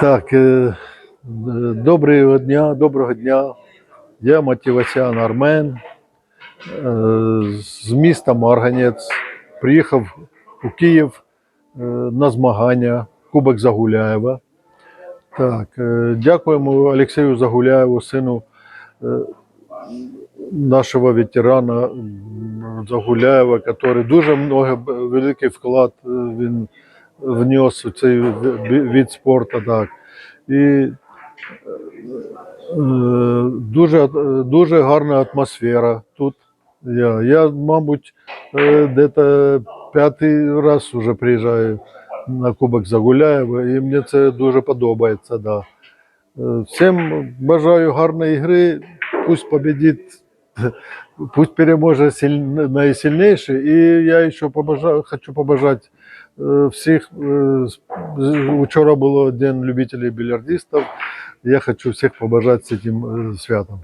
Так, е, доброго дня, доброго дня. Я Матівасян Армен е, з міста Марганець. Приїхав у Київ е, на змагання Кубок Загуляєва. Так, дякуємо Олексію Загуляєву, сину нашого ветерана Загуляєва, який дуже много, великий вклад він внес у цей ві- від спорту. Так. І е, дуже, дуже гарна атмосфера тут. Я, я мабуть, е, десь п'ятий раз вже приїжджаю на Кубок Загуляєва, і мені це дуже подобається. Да. Е, Всім бажаю гарної гри, пусть победить, пусть переможе силь- найсильніший. І я ще побажаю, хочу побажати е, всіх. е, з- з- Вчора було День любителів більярдистів. Я хочу всіх побажати з цим е, святом.